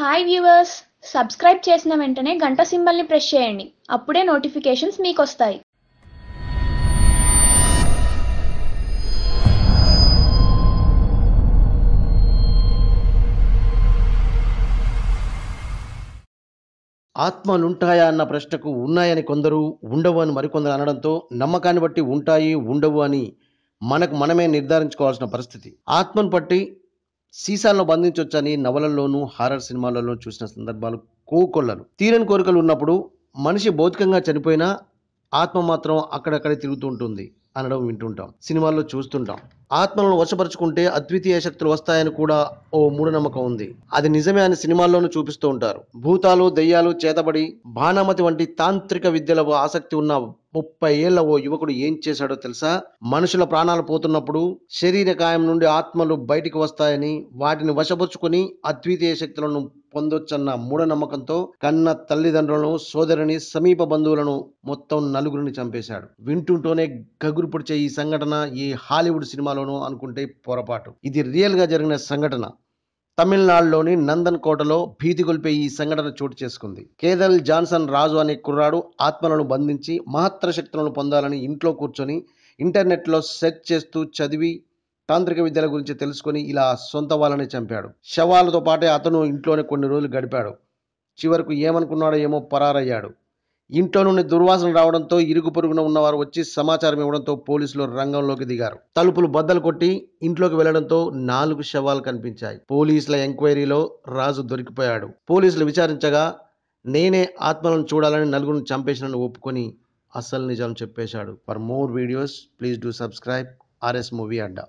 Hi viewers subscribe చేసిన వెంటనే గంట సింబల్ని ప్రెస్ చేయండి. అప్పుడే నోటిఫికేషన్స్ మీకు వస్తాయి ఆత్మలుంటాయా అన్న ప్రశ్నకు ఉన్నాయని కొందరు ఉండవు అని మరికొందరు అనడంతో నమ్మకాన్ని బట్టి ఉంటాయి ఉండవు అని మనకు మనమే నిర్ధారించుకోవాల్సిన పరిస్థితి. ఆత్మను బట్టి సీసాలను బంధించవచ్చని నవలల్లోనూ హారర్ సినిమాలలో చూసిన సందర్భాలు కోకొల్లలు. తీరని కోరికలు ఉన్నప్పుడు మనిషి భౌతికంగా చనిపోయినా ఆత్మ మాత్రం అక్కడక్కడే తిరుగుతూ ఉంటుంది అనడం వింటుంటాం. సినిమాల్లో చూస్తుంటాం. ఆత్మలను వశపరుచుకుంటే అద్వితీయ శక్తులు వస్తాయని కూడా ఓ మూఢనమ్మకం ఉంది. అది నిజమే అని సినిమాల్లోనూ చూపిస్తూ ఉంటారు. భూతాలు దయ్యాలు చేతబడి బాణామతి వంటి తాంత్రిక విద్యలకు ఆసక్తి ఉన్న ముప్పై ఏళ్ళ ఓ యువకుడు ఏం చేశాడో తెలుసా? మనుషుల ప్రాణాలు పోతున్నప్పుడు శరీర కాయం నుండి ఆత్మలు బయటికి వస్తాయని వాటిని వశపరుచుకొని అద్వితీయ శక్తులను పొందొచ్చన్న మూఢనమ్మకంతో కన్న తల్లిదండ్రులను సోదరుని సమీప బంధువులను మొత్తం నలుగురిని చంపేశాడు. వింటుంటూనే గగురు పొడిచే ఈ సంఘటన ఈ హాలీవుడ్ సినిమాలోనూ అనుకుంటే పొరపాటు. ఇది రియల్గా జరిగిన సంఘటన. తమిళనాడులోని నందన్ కోటలో భీతి గొల్పే ఈ సంఘటన చోటు చేసుకుంది. కేదల్ జాన్సన్ రాజు అనే కుర్రాడు ఆత్మలను బంధించి మహత్తర శక్తులను పొందాలని ఇంట్లో కూర్చొని ఇంటర్నెట్లో సెర్చ్ చేస్తూ చదివి తాంత్రిక విద్యల గురించి తెలుసుకొని ఇలా సొంత వాళ్ళని చంపాడు. శవాలతో పాటే అతను ఇంట్లోనే కొన్ని రోజులు గడిపాడు. చివరకు ఏమనుకున్నాడో ఏమో పరారయ్యాడు. ఇంట్లో నుండి దుర్వాసన రావడంతో ఇరుగు పొరుగున ఉన్నవారు వచ్చి సమాచారం ఇవ్వడంతో పోలీసులు రంగంలోకి దిగారు. తలుపులు బద్దలు కొట్టి ఇంట్లోకి వెళ్ళడంతో నాలుగు శవాలు కనిపించాయి. పోలీసుల ఎంక్వైరీలో రాజు దొరికిపోయాడు. పోలీసులు విచారించగా నేనే ఆత్మలను చూడాలని నలుగురిని చంపేసినని ఒప్పుకొని అసలు నిజం చెప్పేశాడు. For more videos please do subscribe RS movie Adda